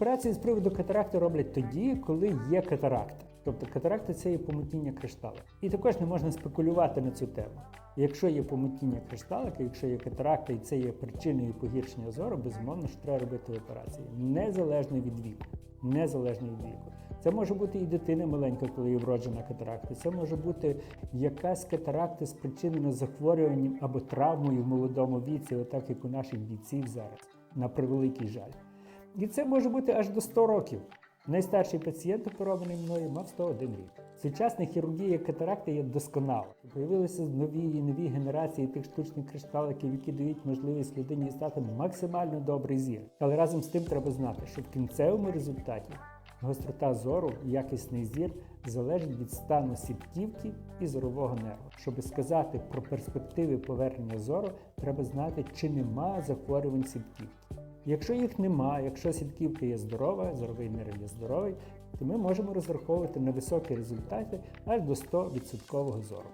Операції з приводу катаракти роблять тоді, коли є катаракта. Тобто катаракта це є помутніння кришталу. І також не можна спекулювати на цю тему. Якщо є помутніння кришталика, якщо є катаракта і це є причиною погіршення зору, безумовно, що треба робити операції. Незалежно від віку. Незалежно від віку. Це може бути і дитина маленька, коли є вроджена катаракта. Це може бути якась катаракта спричинена захворюванням або травмою в молодому віці, отак як у наших бійців зараз, на превеликий жаль. І це може бути аж до 100 років. Найстарший пацієнт, оперований мною, мав 101 рік. Сучасна хірургія катаракти є досконала. Появилися нові і нові генерації тих штучних кришталиків, які дають можливість людині дістати максимально добрий зір. Але разом з тим треба знати, що в кінцевому результаті гострота зору, якісний зір залежить від стану сітківки і зорового нерву. Щоб сказати про перспективи повернення зору, треба знати, чи нема захворювань сітківки. Якщо їх нема, якщо сітківка є здорова, зоровий нерв є здоровий, то ми можемо розраховувати на високі результати аж до 100% зору.